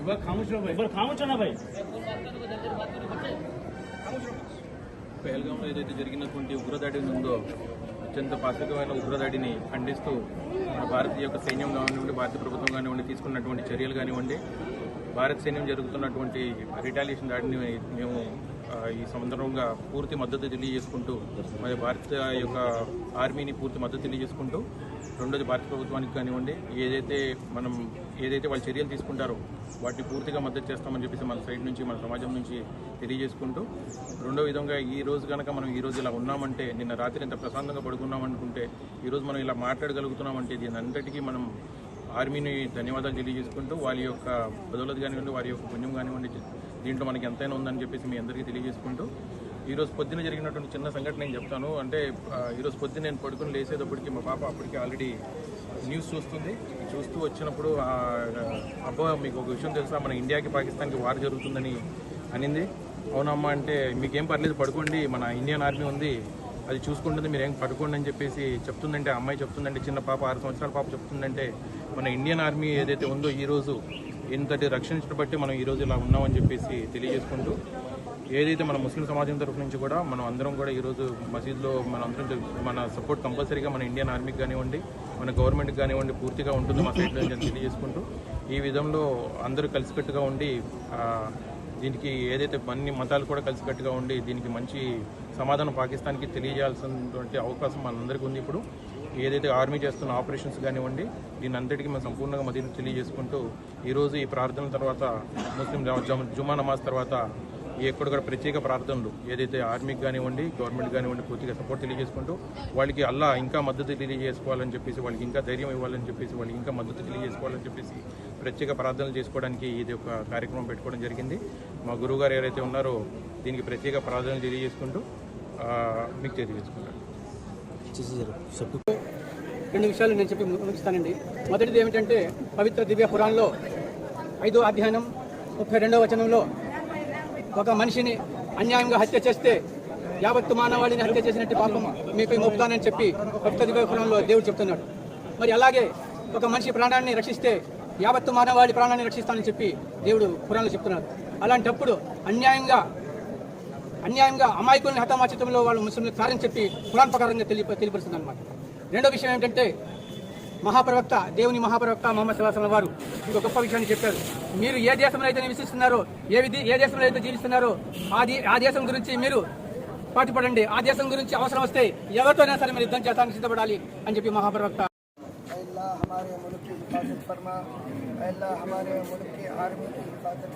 এবার খামোশ ఏదైతే జరిగినటువంటి ఉగ్రదాడి ఉందో అత్యంత పాశకమైన ఉగ్రదాడిని ఖండిస్తూ మన భారతీయ యొక్క సైన్యం కానివ్వండి భారత ప్రభుత్వం కానివ్వండి తీసుకున్నటువంటి చర్యలు కానివ్వండి భారత సైన్యం జరుగుతున్నటువంటి రిటాలియేషన్ దాడిని మేము ఈ సందర్భంగా పూర్తి మద్దతు తెలియజేసుకుంటూ మరి భారత యొక్క ఆర్మీని పూర్తి మద్దతు తెలియజేసుకుంటూ రెండోది భారత ప్రభుత్వానికి కానివ్వండి ఏదైతే మనం ఏదైతే వాళ్ళు చర్యలు తీసుకుంటారో వాటిని పూర్తిగా మద్దతు చేస్తామని చెప్పేసి మన సైడ్ నుంచి మన సమాజం నుంచి తెలియజేసుకుంటూ రెండో విధంగా ఈ రోజు కనుక మనం ఈ రోజు ఇలా ఉన్నామంటే నిన్న రాత్రి ఎంత ప్రశాంతంగా పడుకున్నామనుకుంటే ఈరోజు మనం ఇలా మాట్లాడగలుగుతున్నామంటే దీని అంతటికీ మనం ఆర్మీని ధన్యవాదాలు తెలియజేసుకుంటూ వారి యొక్క బదులది కానివ్వండి వారి యొక్క పుణ్యం కానివ్వండి దీంట్లో మనకి ఎంతైనా ఉందని చెప్పేసి మీ అందరికీ తెలియజేసుకుంటూ ఈరోజు పొద్దున జరిగినటువంటి చిన్న సంఘటన నేను చెప్తాను. అంటే ఈరోజు పొద్దున్న నేను పడుకుని లేసేటప్పటికి మా పాప అప్పటికి ఆల్రెడీ న్యూస్ చూస్తుంది. చూస్తూ వచ్చినప్పుడు అబ్బా మీకు ఒక విషయం తెలుసా? మన ఇండియాకి పాకిస్తాన్కి వార్ జరుగుతుందని అనింది. అవునమ్మా అంటే మీకేం పర్లేదు పడుకోండి. మన ఇండియన్ ఆర్మీ ఉంది. అది చూసుకుంటుంది మీరు ఏం పడుకోండి అని చెప్పేసి చెప్తుందంటే అమ్మాయి చెప్తుందంటే చిన్న పాప ఆరు సంవత్సరాల పాప చెప్తుందంటే మన ఇండియన్ ఆర్మీ ఏదైతే ఉందో ఈరోజు ఇంతటి రక్షించడం బట్టి మనం ఈ రోజు ఇలా ఉన్నామని చెప్పేసి తెలియజేసుకుంటూ ఏదైతే మన ముస్లిం సమాజం తరఫు నుంచి కూడా మనం అందరం కూడా ఈరోజు మసీద్లో మన అందరం మన సపోర్ట్ కంపల్సరీగా మన ఇండియన్ ఆర్మీకి కానివ్వండి మన గవర్నమెంట్కి కానివ్వండి పూర్తిగా ఉంటుంది మా సైడ్ నుంచి అని తెలియజేసుకుంటూ ఈ విధంలో అందరూ కలిసికట్టుగా ఉండి దీనికి ఏదైతే అన్ని మతాలు కూడా కలిసికట్టుగా ఉండి దీనికి మంచి సమాధానం పాకిస్తాన్కి తెలియజేయాల్సినటువంటి అవకాశం మనందరికీ ఉంది ఇప్పుడు. ఏదైతే ఆర్మీ చేస్తున్న ఆపరేషన్స్ కానివ్వండి దీని అంతటికీ మనం సంపూర్ణంగా మద్దతు తెలియజేసుకుంటూ ఈరోజు ఈ ప్రార్థనల తర్వాత ముస్లిం జమ- జుమా నమాజ్ తర్వాత ఎక్కడ కూడా ప్రత్యేక ప్రార్థనలు ఏదైతే ఆర్మీకి కానివ్వండి గవర్నమెంట్ కానివ్వండి పూర్తిగా సపోర్ట్ తెలియజేసుకుంటూ వాళ్ళకి అల్లా ఇంకా మద్దతు తెలియజేసుకోవాలని చెప్పేసి వాళ్ళకి ఇంకా ధైర్యం ఇవ్వాలని చెప్పేసి వాళ్ళకి ఇంకా మద్దతు తెలియజేసుకోవాలని చెప్పేసి ప్రత్యేక ప్రార్థనలు చేసుకోవడానికి ఇది ఒక కార్యక్రమం పెట్టుకోవడం జరిగింది. మా గురువుగారు ఎవరైతే ఉన్నారో దీనికి ప్రత్యేక ప్రార్థనలు తెలియజేసుకుంటూ మీకు తెలియజేసుకుంటాను. రెండు విషయాలు నేను చెప్పి ముగిస్తానండి. మొదటిది ఏమిటంటే పవిత్ర దివ్య పురాణంలో ఐదో అధ్యయనం ముప్పై రెండవ వచనంలో ఒక మనిషిని అన్యాయంగా హత్య చేస్తే యావత్తు మానవాళిని హత్య చేసినట్టు పాపం మీకు మొప్పుతానని చెప్పి పవిత్ర దివ్య పురాణంలో దేవుడు చెప్తున్నాడు. మరి అలాగే ఒక మనిషి ప్రాణాన్ని రక్షిస్తే యావత్తు మానవాళి ప్రాణాన్ని రక్షిస్తానని చెప్పి దేవుడు పురాణంలో చెప్తున్నాడు. అలాంటప్పుడు అన్యాయంగా అన్యాయంగా అమాయకుల్ని హతమార్చడంలో వాళ్ళు ముస్లింలు కారణం చెప్పి పురాణ ప్రకారంగా తెలియ తెలియపరుస్తుంది అనమాట రెండో విషయం ఏంటంటే మహాప్రవక్త దేవుని మహాప్రవక్త మొహమ్మద్ సల్లాహం వారు ఇంకో గొప్ప విషయాన్ని చెప్పారు మీరు ఏ దేశంలో అయితే నివసిస్తున్నారో ఏ విధి ఏ దేశంలో అయితే జీవిస్తున్నారో ఆ దే- ఆ దేశం గురించి మీరు పాటుపడండి ఆ దేశం గురించి అవసరం వస్తే ఎవరితోనైనా సరే మీరు యుద్ధం చేస్తానికి సిద్ధపడాలి అని చెప్పి మహాప్రవక్త अल्लाह हमारे मुल्क की हिफाजत फरमा अल्लाह हमारे मुल्क की आर्मी की हिफाजत